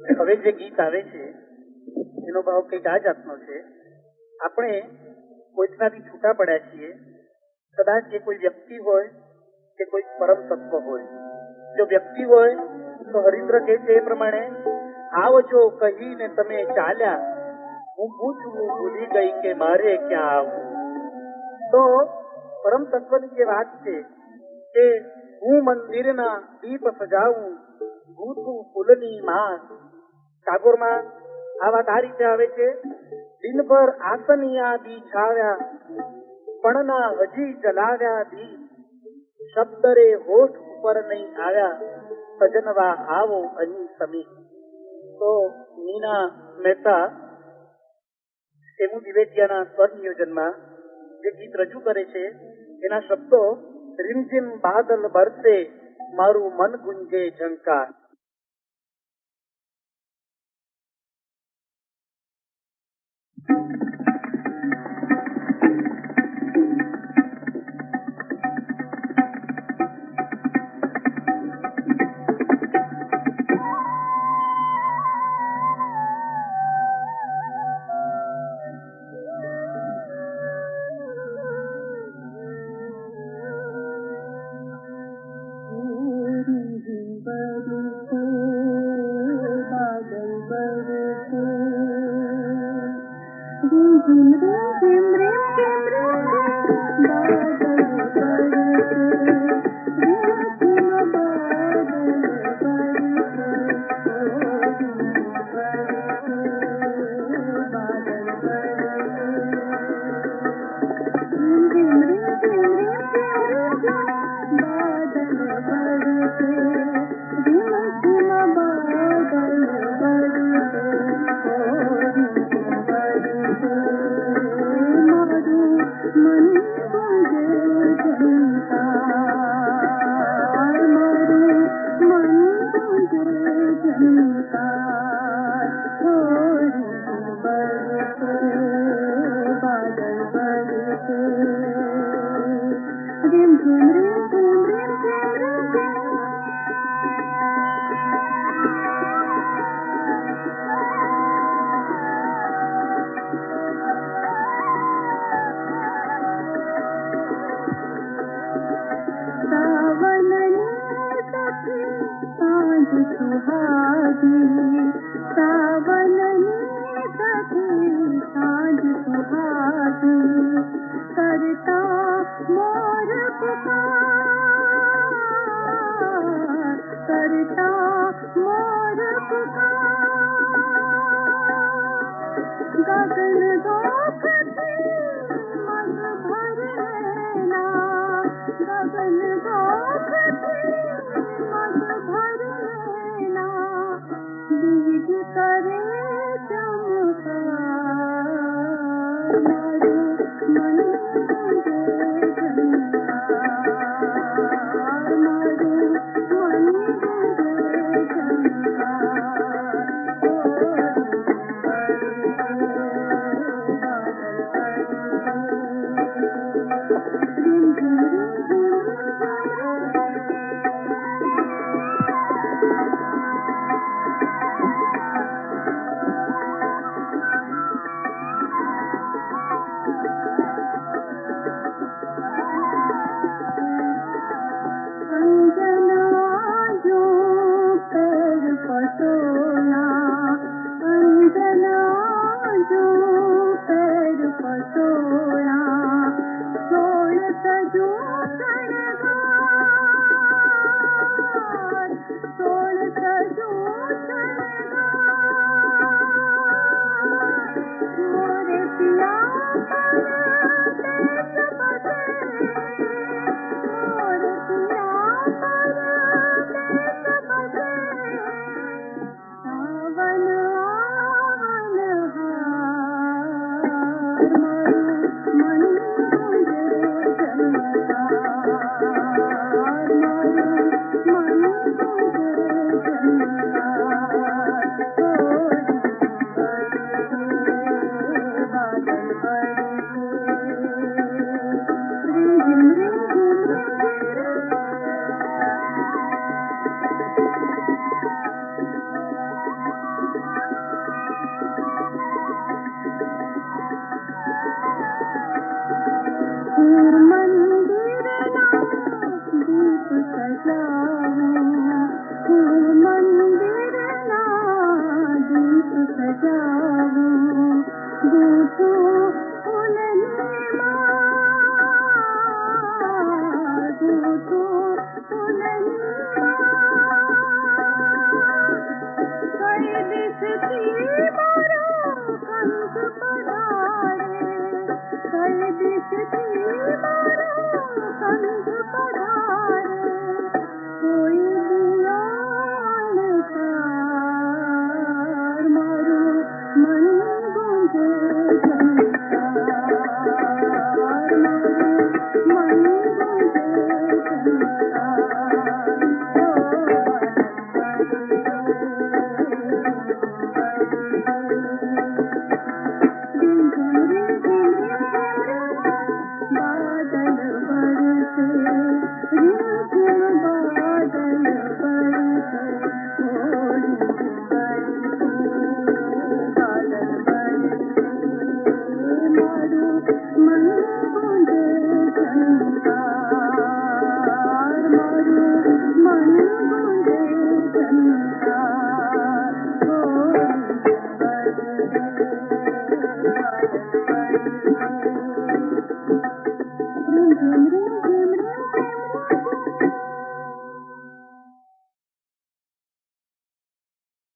હવે જે ગીત આવે છે, એનો ભાવ કંઈક આ જાતનો છે. આપણે કોઈકનાથી છૂટા પડ્યા છીએ, કદાચ એ કોઈ વ્યક્તિ હોય કે કોઈ પરમ તત્વ હોય. જો વ્યક્તિ હોય, તો હરિન્દ્ર કહે છે એ પ્રમાણે આવજો કહીને તમે ચાલ્યા, હું પૂછવું ભૂલી ગઈ કે મારે ક્યાં આવું? તો પરમ તત્વની જે વાત છે કે, હું મંદિરના દીપ સજાવું, ભૂતું ફૂલની માં ટાગોરમાં આ વાત આ રીતે આવે છે, દિનભર આસનિયા દી છાવ્યા, પણના હજી ચલાવ્યા દી શબ્દ રે હોઠ ઉપર નહીં આવ્યા, સજનવા આવો અહીં સમી. તો મીના મહેતા સેમુ દિવેટિયાના સ્વર નિયોજનમાં જે ગીત રજૂ કરે છે, એના શબ્દો, રીમઝીમ બાદલ બરસે, મારું મન ગુંજે ઝંકાર. الفاتحة You. मन